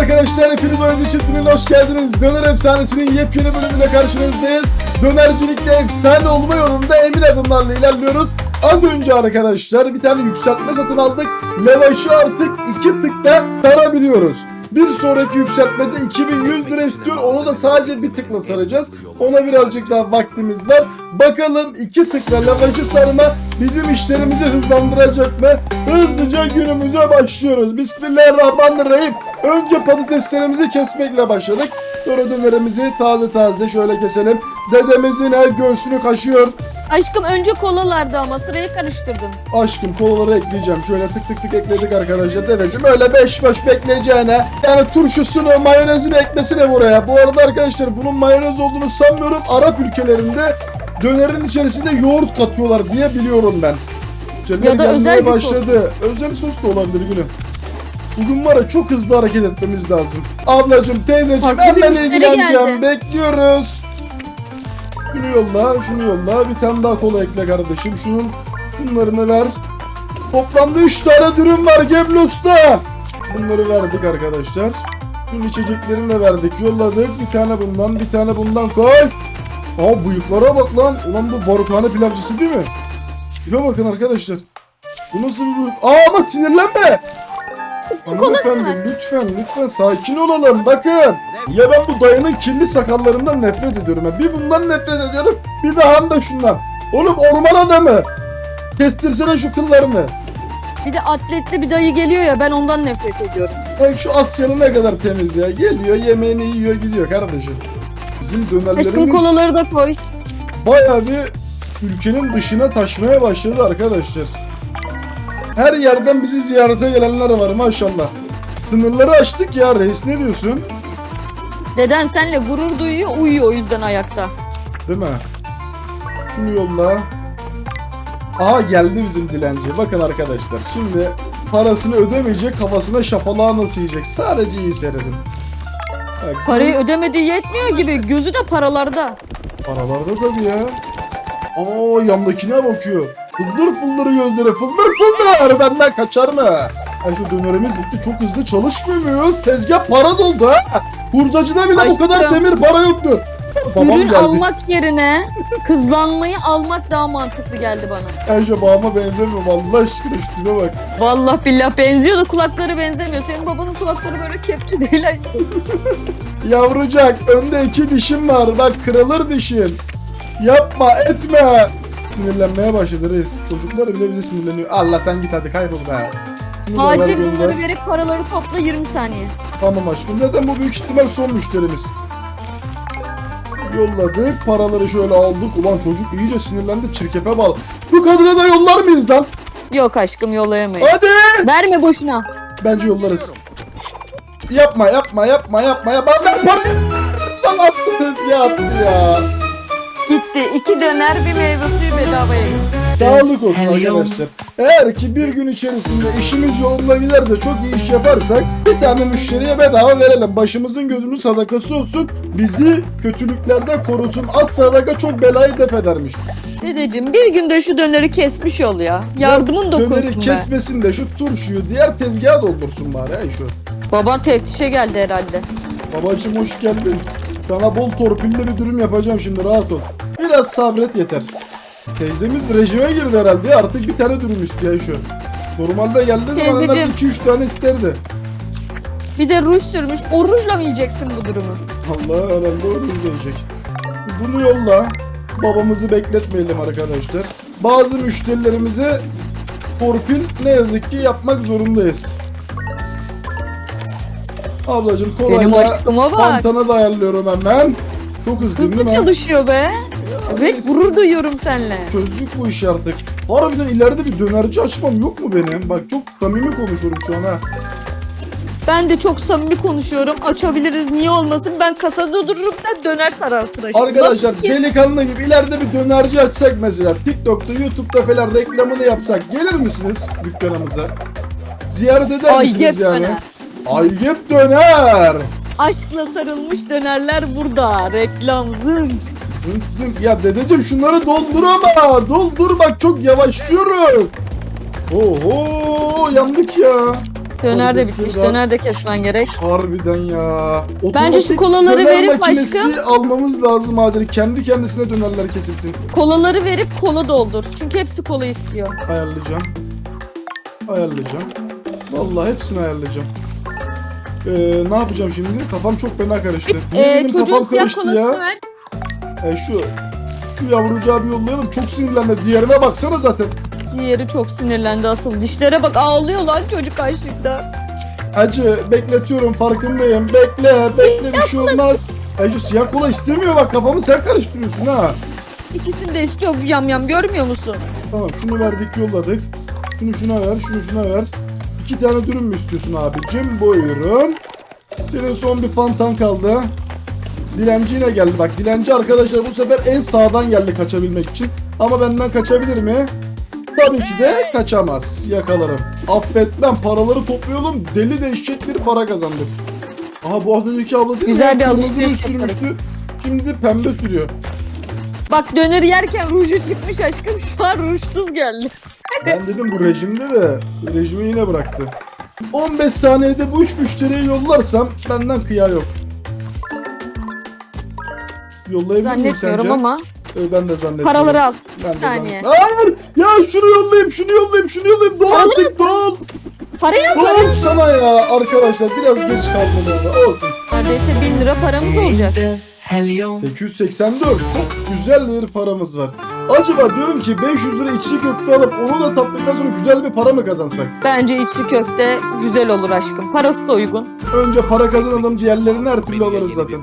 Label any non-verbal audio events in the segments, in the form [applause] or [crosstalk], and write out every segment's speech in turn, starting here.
arkadaşlar hepiniz oyuncu çiftliğine hoş geldiniz. Döner Efsanesi'nin yepyeni bölümüyle karşınızdayız. Dönercilikte efsane olma yolunda emin adımlarla ilerliyoruz. Az önce arkadaşlar bir tane yükseltme satın aldık. Lavaşı artık iki tıkta sarabiliyoruz. Bir sonraki yükseltmede 2100 lira istiyor. Onu da sadece bir tıkla saracağız. Ona birazcık daha vaktimiz var. Bakalım iki tıkla lavaşı sarma bizim işlerimizi hızlandıracak mı? Hızlıca günümüze başlıyoruz. Bismillahirrahmanirrahim. Önce patateslerimizi kesmekle başladık. Sonra taze taze şöyle keselim. Dedemizin her göğsünü kaşıyor. Aşkım önce kolalardı ama sırayı karıştırdın. Aşkım kolaları ekleyeceğim. Şöyle tık tık tık ekledik arkadaşlar. Dedeciğim öyle beş beş bekleyeceğine. Yani turşusunu, mayonezini eklesine buraya. Bu arada arkadaşlar bunun mayonez olduğunu sanmıyorum. Arap ülkelerinde dönerin içerisinde yoğurt katıyorlar diye biliyorum ben. Döner Ya da özel bir sos. başladı. Özel sos da olabilir gülüm. Bugün var ya çok hızlı hareket etmemiz lazım. Ablacım, teyzeciğim hemen ilgileneceğim. geldi. Bekliyoruz. Şunu yolla, şunu yolla. Bir tane daha kola ekle kardeşim. Şunun bunlarını ver. Toplamda 3 tane dürüm var Geblo Usta. Bunları verdik arkadaşlar. Şunun içeceklerini de verdik. Yolladık. Bir tane bundan, bir tane bundan koy. Aa bıyıklara bak lan. Ulan bu baruthane pilavcısı değil mi? Tipe bakın arkadaşlar. Bu nasıl bir bıyık? Aa bak sinirlenme. Hanımefendi lütfen lütfen sakin olalım bakın. Ya ben bu dayının kirli sakallarından nefret ediyorum. ya. Bir bundan nefret ediyorum bir daha da şundan. Oğlum orman adamı. Kestirsene şu kıllarını. Bir de atletli bir dayı geliyor ya ben ondan nefret ediyorum. Bak şu Asyalı ne kadar temiz ya. Geliyor yemeğini yiyor gidiyor kardeşim. Bizim Aşkım dönerlerimiz kolaları da koy. bayağı bir ülkenin dışına taşmaya başladı arkadaşlar. Her yerden bizi ziyarete gelenler var maşallah. Sınırları açtık ya reis ne diyorsun? Deden senle gurur duyuyor uyuyor o yüzden ayakta. Değil mi? Şunu yolla. Aha geldi bizim dilenci. Bakın arkadaşlar şimdi parasını ödemeyecek kafasına şapalığa nasıl yiyecek? Sadece iyi seyredin. Bak, Parayı ödemediği yetmiyor gibi gözü de paralarda. Paralarda tabii ya. Aa yandakine bakıyor. Fıldır fıldır gözleri fıldır fıldır benden kaçar mı? Ya şu dönerimiz bitti çok hızlı çalışmıyor muyuz? Tezgah para doldu ha. Hurdacıda bile bu Aşkım. kadar demir para yoktur. Babam Ürün geldi. almak yerine kızlanmayı almak daha mantıklı geldi bana. Bence babama benzemiyorum Allah aşkına üstüne bak. Vallahi billah benziyor da kulakları benzemiyor. Senin babanın kulakları böyle kepçe değil aşkım. [laughs] Yavrucak önde iki dişim var bak kırılır dişin. Yapma etme. Sinirlenmeye başladı reis. Çocuklar bile bize sinirleniyor. Allah sen git hadi kaybol be. Şunu Acil gönder. bunları verip paraları topla 20 saniye. Tamam aşkım. Zaten bu büyük ihtimal son müşterimiz. Yolladık. Paraları şöyle aldık. Ulan çocuk iyice sinirlendi. Çirkefe bağlı. Bu kadına da yollar mıyız lan? Yok aşkım yollayamayız. Hadi. Verme boşuna. Bence yollarız. Yapma yapma yapma yapma. yapma. Ben parayı... Lan attı tezgah attı ya. Gitti. İki döner bir meyve suyu bedavaya gitti. Sağlık olsun arkadaşlar. Eğer ki bir gün içerisinde işimiz yolunda gider de çok iyi iş yaparsak bir tane müşteriye bedava verelim. Başımızın gözümüzün sadakası olsun. Bizi kötülüklerden korusun. Az sadaka çok belayı def edermiş. Dedeciğim bir günde şu döneri kesmiş ol ya. Yardımın dokunsun Döneri be. kesmesin de şu turşuyu diğer tezgaha doldursun bari ha şu. Baban teftişe geldi herhalde. Babacım hoş geldin. Sana bol torpille bir dürüm yapacağım şimdi rahat ol. Biraz sabret yeter. Teyzemiz rejime girdi herhalde artık bir tane dürüm istiyor şu. Normalde geldiği zaman en az Teyzeciğim. 2-3 tane isterdi. Bir de ruj sürmüş. O rujla mı yiyeceksin bu durumu? Allah herhalde o gelecek. Bunu yolla. Babamızı bekletmeyelim arkadaşlar. Bazı müşterilerimize torpil ne yazık ki yapmak zorundayız. Ablacım Benim kolayla aşkıma bak. pantana da ayarlıyorum hemen. Çok hızlıyım Hızlı değil mi? çalışıyor be. Evet gurur duyuyorum seninle. Çözdük bu işi artık. Harbiden ileride bir dönerci açmam yok mu benim? Bak çok samimi konuşuyorum şu an ha. Ben de çok samimi konuşuyorum. Açabiliriz niye olmasın? Ben kasada dururum sen döner sararsın aşkım. Arkadaşlar Nasıl ki? delikanlı gibi ileride bir dönerci açsak mesela TikTok'ta, YouTube'da falan reklamını yapsak gelir misiniz dükkanımıza? Ziyaret eder Ay, misiniz yani? döner. Ayyep döner. Aşkla sarılmış dönerler burada. Reklam zın. Zınk zınk. Ya dedeciğim şunları doldur ama. Doldur bak çok yavaşlıyoruz. Oho yandık ya. Döner de bitmiş. var. Döner de kesmen gerek. Harbiden ya. Bence şu Otomatik kolaları verip aşkım- almamız lazım acil. Kendi kendisine dönerler kesilsin. Kolaları verip kola doldur. Çünkü hepsi kola istiyor. Ayarlayacağım. Ayarlayacağım. Vallahi hepsini ayarlayacağım. Ee, ne yapacağım şimdi? Kafam çok fena karıştı. Niye Ee, benim çocuğun kafam siyah karıştı kolasını ya? ver. Ee, şu şu yavrucağı bir yollayalım. Çok sinirlendi. Diğerine baksana zaten. Diğeri çok sinirlendi asıl. Dişlere bak ağlıyor lan çocuk açlıkta. Hacı bekletiyorum farkındayım. Bekle bekle bir şey olmaz. Hacı siyah kola istemiyor bak kafamı sen karıştırıyorsun ha. İkisini de istiyor bu yam yam görmüyor musun? Tamam şunu verdik yolladık. Şunu şuna ver şunu şuna ver. İki tane dürüm mü istiyorsun abicim? Buyurun. Senin son bir pantan kaldı. Dilenci yine geldi. Bak dilenci arkadaşlar bu sefer en sağdan geldi kaçabilmek için. Ama benden kaçabilir mi? Tabii ki de kaçamaz. Yakalarım. Affetmem. Paraları toplayalım. Deli dehşet bir para kazandık. Aha bu az önceki abla değil mi? Güzel bir Kırmızı alışveriş sürmüştü. Şimdi pembe sürüyor. Bak döner yerken ruju çıkmış aşkım şu an rujsuz geldi. Ben dedim bu rejimde de rejimi yine bıraktı. 15 saniyede bu üç müşteriyi yollarsam benden kıya yok. Yollayabilir miyim Zannetmiyorum sence? ama Ee, ben de zannetmiyorum. paraları al. Ben de saniye. zannetmiyorum. Hayır! Ya şunu yollayayım, şunu yollayayım, şunu yollayayım. Doğal Paraları tek doğal. Parayı al. Doğal sana ya arkadaşlar. Biraz geç kaldım orada. Olsun. Neredeyse 1000 lira paramız olacak. 884. Çok güzel bir paramız var. Acaba diyorum ki 500 lira içli köfte alıp onu da sattıktan sonra güzel bir para mı kazansak? Bence içli köfte güzel olur aşkım. Parası da uygun. Önce para kazanalım diğerlerini her türlü alırız zaten.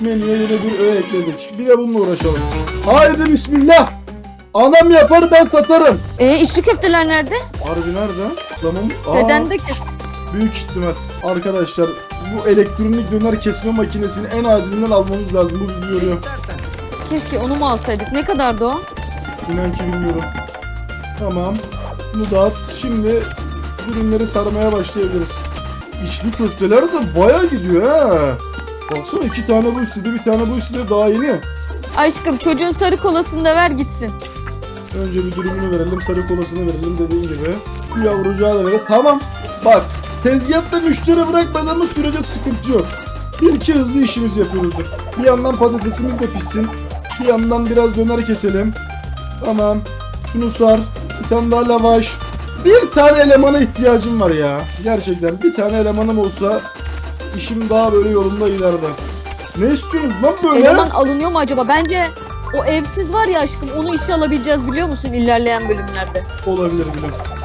Menüye yine bir öğe ekledik. Bir de bununla uğraşalım. Haydi bismillah. Anam yapar ben satarım. E içli köfteler nerede? Harbi nerede? Tamam. Aa, Beden de kes. büyük ihtimal. Arkadaşlar bu elektronik döner kesme makinesini en acilinden almamız lazım. Bu bizi yoruyor. Keşke onu mu alsaydık? Ne kadardı o? İnan ki bilmiyorum. Tamam. Bunu dağıt. Şimdi ürünleri sarmaya başlayabiliriz. İçli köfteler de baya gidiyor ha. Baksana iki tane bu istedi, bir tane bu istedi daha yeni. Aşkım çocuğun sarı kolasını da ver gitsin. Önce bir dürümünü verelim, sarı kolasını verelim dediğin gibi. Yavrucağı da verelim. Tamam. Bak, tezgahta müşteri bırakmadığımız sürece sıkıntı yok. Bir iki hızlı işimizi yapıyoruzdur. Bir yandan patatesimiz de pişsin. Bir yandan biraz döner keselim. Tamam. Şunu sar. Bir tane daha lavaş. Bir tane elemana ihtiyacım var ya. Gerçekten bir tane elemanım olsa işim daha böyle yolunda giderdi. Ne istiyorsunuz lan böyle? Eleman alınıyor mu acaba? Bence o evsiz var ya aşkım onu işe alabileceğiz biliyor musun ilerleyen bölümlerde. Olabilir bile.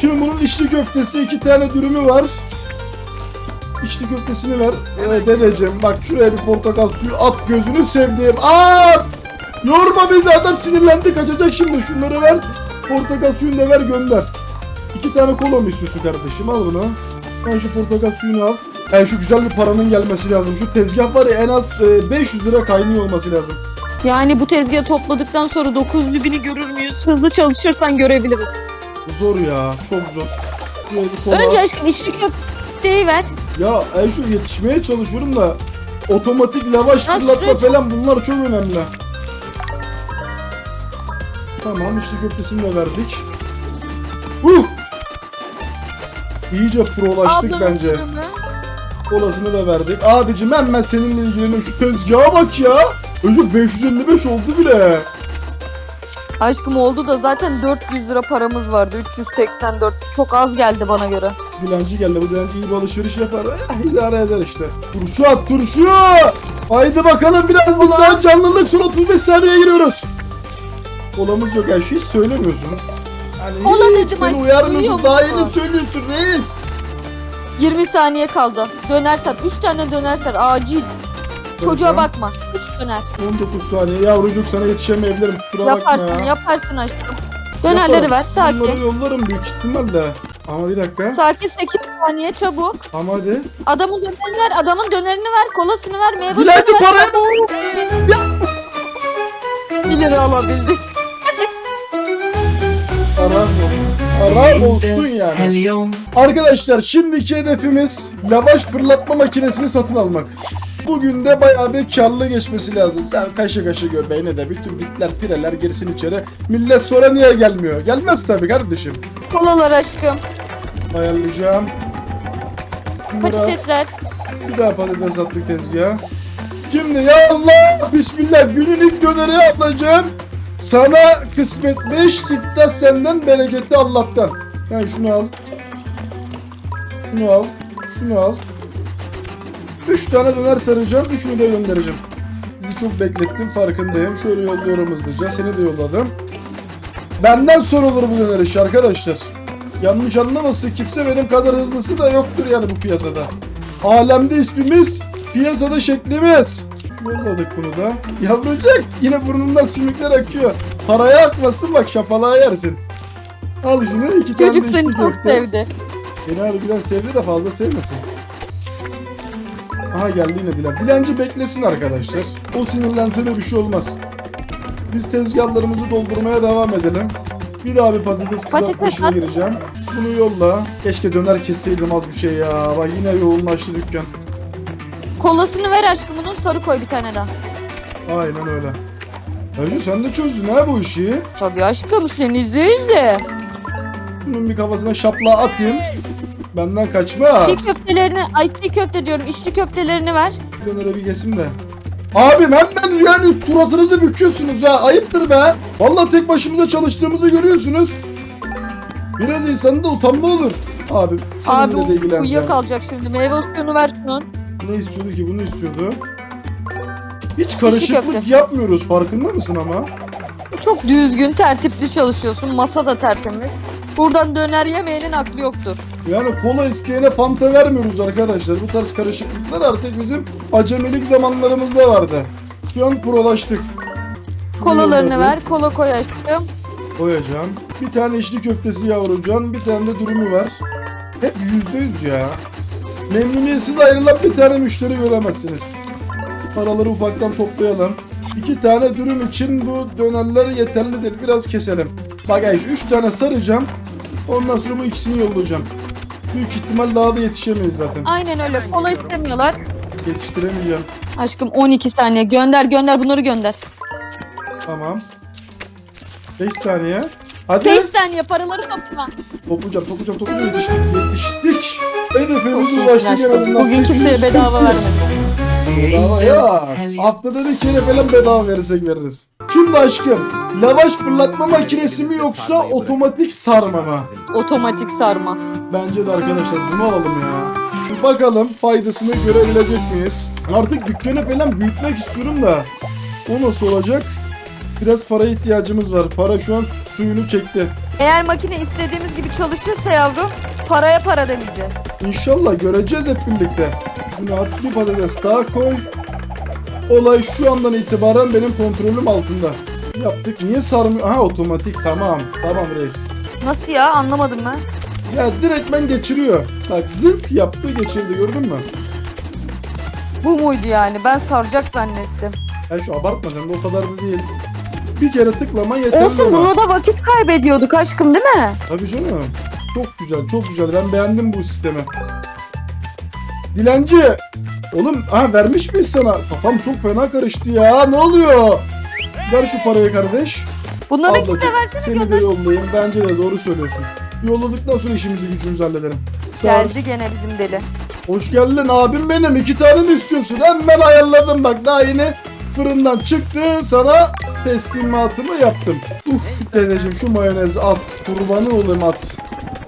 Şimdi bunun içli köftesi iki tane dürümü var. İçli köftesini ver. Ee, dedeciğim bak şuraya bir portakal suyu at gözünü sevdiğim. At! Yorma bizi adam sinirlendi kaçacak şimdi. Şunları ver. Portakal suyunu da ver gönder. İki tane kola mı istiyorsun kardeşim? Al bunu. Sen şu portakal suyunu al. Yani şu güzel bir paranın gelmesi lazım. Şu tezgah var ya en az e, 500 lira kaynıyor olması lazım. Yani bu tezgahı topladıktan sonra 900 bini görür müyüz? Hızlı çalışırsan görebiliriz. Zor ya. Çok zor. Önce aşkım içli köfteyi ver. Ya Ayşe yetişmeye çalışıyorum da otomatik lavaş Ya fırlatma süreç- falan bunlar çok önemli. Tamam işte köftesini de verdik. Huh! İyice prolaştık Ablanın bence. dürümü. Kolasını da verdik. Abicim hemen seninle ilgileniyorum. Şu tezgaha bak ya. Önce 555 oldu bile. Aşkım oldu da zaten 400 lira paramız vardı. 384. Çok az geldi bana göre. Dilenci geldi. Bu dilenci iyi bir alışveriş yapar. Eh, idare eder işte. Turşu at turşu. Haydi bakalım biraz bundan canlılık son 35 saniye giriyoruz. Kolamız yok her şeyi söylemiyorsun. Hani Kola hiç dedim beni aşkım, uyarmıyorsun. duyuyor Daha musun? yeni söylüyorsun reis. 20 saniye kaldı. Döner sar. 3 tane döner sar. Acil. Çocuğa bakma. 3 döner. 19 saniye. Yavrucuk sana yetişemeyebilirim. Kusura bakma Yaparsın ya. yaparsın aşkım. Dönerleri Yaparım. ver sakin. Bunları yollarım büyük ihtimalle. Ama bir dakika. Sakin 8 saniye çabuk. Ama hadi. Adamın dönerini ver, adamın dönerini ver, kolasını ver, meyve suyunu ver, parayı- çabuk. 1 lira alabildik. Aram Aram olsun yani. Arkadaşlar şimdiki hedefimiz lavaş fırlatma makinesini satın almak. Bugün de bayağı bir karlı geçmesi lazım. Sen kaşı kaşı göbeğine de bütün bitler pireler girsin içeri. Millet sonra niye gelmiyor? Gelmez tabii kardeşim. Kolalar aşkım. Ayarlayacağım. Bunlara Patatesler. bir daha patates attık tezgaha. Şimdi ya Allah Bismillah günün ilk döneri ablacığım. Sana kısmetmiş siftah senden bereketli Allah'tan. Yani şunu al. Şunu al. Şunu al. Üç tane döner saracağım. Üçünü de göndereceğim. Sizi çok beklettim farkındayım. Şöyle yolluyorum hızlıca. Seni de yolladım. Benden sorulur bu döner iş arkadaşlar. Yanlış anlamasın kimse benim kadar hızlısı da yoktur yani bu piyasada. Alemde ismimiz, piyasada şeklimiz. Yolladık bunu da. Yavrucak yine burnundan sümükler akıyor. Paraya akmasın bak şapalığa yersin. Al şunu iki tane Çocuk seni çok sevdi. Beni harbiden sevdi de fazla sevmesin. Aha geldi yine Dilan. Dilenci beklesin arkadaşlar. O sinirlense de bir şey olmaz. Biz tezgahlarımızı doldurmaya devam edelim. Bir daha bir patates kızartma Patates işine at. gireceğim. Bunu yolla. Keşke döner kesseydim az bir şey ya. Bak yine yoğunlaştı dükkan. Kolasını ver aşkım bunun sarı koy bir tane daha. Aynen öyle. Hacı sen de çözdün ha bu işi. Tabii aşkım sen izle izle. Bunun bir kafasına şapla atayım. Benden kaçmaz. Çiğ köftelerini, ay çiğ köfte diyorum içli köftelerini ver. Dönere bir kesim de. Abim hemen yani suratınızı büküyorsunuz ha. Ayıptır be. Vallahi tek başımıza çalıştığımızı görüyorsunuz. Biraz insanın da utanma olur. Abim Abi seninle de ilgileneceğim. uyuyakalacak şimdi meyve suyunu ver şunun. Ne istiyordu ki? Bunu istiyordu. Hiç karışıklık köfte. yapmıyoruz. Farkında mısın ama? Çok düzgün tertipli çalışıyorsun masa da tertemiz. Buradan döner yemeyenin aklı yoktur. Yani kola isteyene panta vermiyoruz arkadaşlar. Bu tarz karışıklıklar artık bizim acemilik zamanlarımızda vardı. An prolaştık. Kolalarını ver kola koy aşkım. koyacağım. Bir tane içli köftesi yavrucan, bir tane de dürümü var. Hep yüzde yüz ya. Memnuniyetsiz ayrılan bir tane müşteri göremezsiniz. Paraları ufaktan toplayalım. İki tane dürüm için bu dönerler yeterlidir. Biraz keselim. Bagaj üç tane saracağım. Ondan sonra bu ikisini yollayacağım. Büyük ihtimal daha da yetişemeyiz zaten. Aynen öyle kola istemiyorlar. Yetiştiremeyeceğim. Aşkım 12 saniye gönder gönder bunları gönder. Tamam. 5 saniye. Hadi. 5 saniye paraları topla. Toplayacağım, toplayacağım, toplayacağım. Yetiştik, yetiştik. Hedefimize Çok ulaştık en azından. Bugün kimseye 840 bedava vermedim. Bedava ya. Haftada bir kere falan bedava verirsek veririz. Şimdi aşkım, lavaş fırlatma makinesi mi yoksa otomatik sarma mı? Otomatik sarma. Bence de arkadaşlar bunu alalım ya. Bir bakalım faydasını görebilecek miyiz? Artık dükkanı falan büyütmek istiyorum da. O nasıl olacak? Biraz para ihtiyacımız var. Para şu an suyunu çekti. Eğer makine istediğimiz gibi çalışırsa yavrum paraya para demeyeceğiz. İnşallah göreceğiz hep birlikte. Şunu at bir patates daha koy. Olay şu andan itibaren benim kontrolüm altında. Yaptık. Niye sarmıyor? Ha otomatik tamam. Tamam reis. Nasıl ya anlamadım ben. Ya direktmen geçiriyor. Bak zınk yaptı geçirdi gördün mü? Bu muydu yani ben saracak zannettim. Ya şu abartma sen de o kadar da değil. Bir kere tıklama yeterli Olsun bunu da vakit kaybediyorduk aşkım değil mi? Tabii canım. Çok güzel çok güzel. Ben beğendim bu sistemi. Dilenci. Oğlum ha vermiş miyiz sana? Kafam çok fena karıştı ya. Ne oluyor? Ver şu parayı kardeş. Bunları Ablacığım, ikisine versene seni gönder. de yollayayım. Bence de doğru söylüyorsun. Yolladıktan sonra işimizi gücümüzü halledelim. Sağ ol. Geldi gene bizim deli. Hoş geldin abim benim. İki tane mi istiyorsun? Hemen ayarladım bak. Daha yeni fırından çıktı. Sana teslimatımı yaptım. Uf dedeciğim şu mayonezi at. Kurbanı olayım at.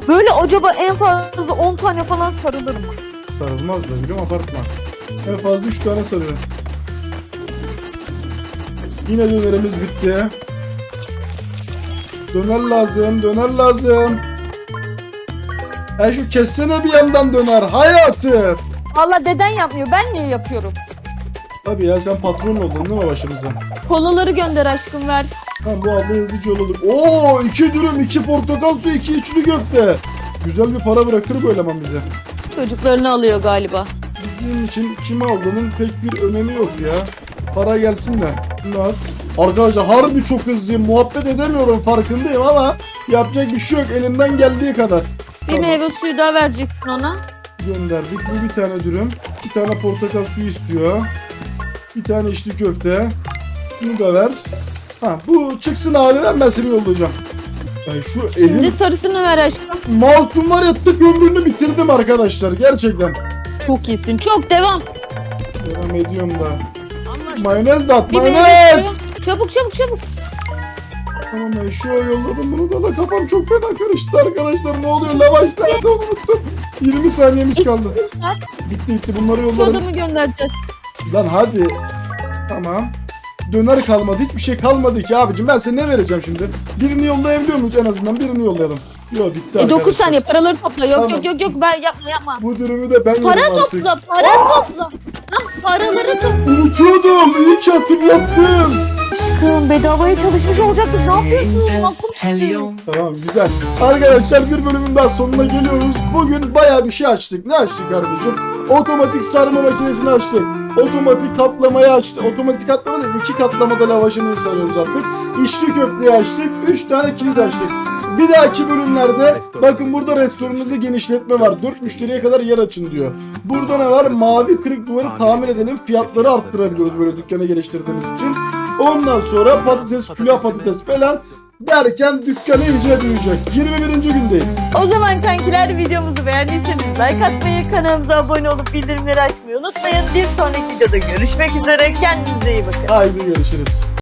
Böyle acaba en fazla 10 tane falan sarılır mı? Sarılmaz da biliyorum abartma. En fazla 3 tane sarıyor. Yine dönerimiz bitti. Döner lazım, döner lazım. E şu kessene bir yandan döner hayatım. Valla deden yapmıyor ben niye yapıyorum? Tabii ya sen patron oldun değil mi başımıza? Kolaları gönder aşkım ver. Tamam bu abla hızlıca yolladık. Oo iki dürüm, iki portakal suyu, iki içli köfte. Güzel bir para bırakır bu eleman bize. Çocuklarını alıyor galiba. Bizim için kim aldığının pek bir önemi yok ya. Para gelsin de. Şunu at. Arkadaşlar harbi çok hızlıyım. Muhabbet edemiyorum farkındayım ama yapacak bir şey yok elimden geldiği kadar. Bir Tamam. meyve suyu daha verecektin ona. Gönderdik. Bu bir tane dürüm. iki tane portakal suyu istiyor. Bir tane içli köfte. Bunu da ver. Ha bu çıksın abi ben, ben seni yollayacağım. Ben şu Şimdi elim sarısını ver aşkım. Mouse'un var ya tık ömrünü bitirdim arkadaşlar gerçekten. Çok iyisin. Çok devam. Devam ediyorum da. Mayonez de at Bir mayonez. meyve Çabuk çabuk çabuk. Tamam ben şöyle yolladım bunu da da kafam çok fena karıştı arkadaşlar. Ne oluyor lavaş nerede onu unuttum. 20 saniyemiz kaldı. Bitti bitti bunları Şu yolladım. adamı göndereceğiz. Lan hadi. Tamam. Döner kalmadı. Hiçbir şey kalmadı ki abicim. Ben size ne vereceğim şimdi? Birini yollayabiliyor muyuz en azından? Birini yollayalım. Yok bitti E 9 arkadaşlar. saniye paraları topla. Yok Tamam. yok yok yok ver yapma yapma. Bu dürümü de ben Para yerim artık. topla, para topla. Hah, paraları topla. Unutuyordum. İyi ki hatırlattın. Aşkım bedavaya çalışmış olacaktık. Ne yapıyorsun? Aklım çıktı. Tamam güzel. Arkadaşlar bir bölümün daha sonuna geliyoruz. Bugün bayağı bir şey açtık. Ne açtık kardeşim? Otomatik sarma makinesini açtık. Otomatik katlamayı açtık. Otomatik katlama değil, iki katlamada lavaşını sarıyoruz artık. İçli köfteyi açtık. Üç tane kilit açtık. Bir dahaki bölümlerde bakın burada restoranınızı genişletme var. 4 müşteriye kadar yer açın diyor. Burada ne var? Mavi kırık duvarı tamir edelim. Fiyatları arttırabiliyoruz böyle dükkanı geliştirdiğimiz için. Ondan sonra patates, külah patates falan derken dükkan iyice büyüyecek. 21. gündeyiz. O zaman kankiler videomuzu beğendiyseniz like atmayı, kanalımıza abone olup bildirimleri açmayı unutmayın. Bir sonraki videoda görüşmek üzere. Kendinize iyi bakın. Haydi görüşürüz.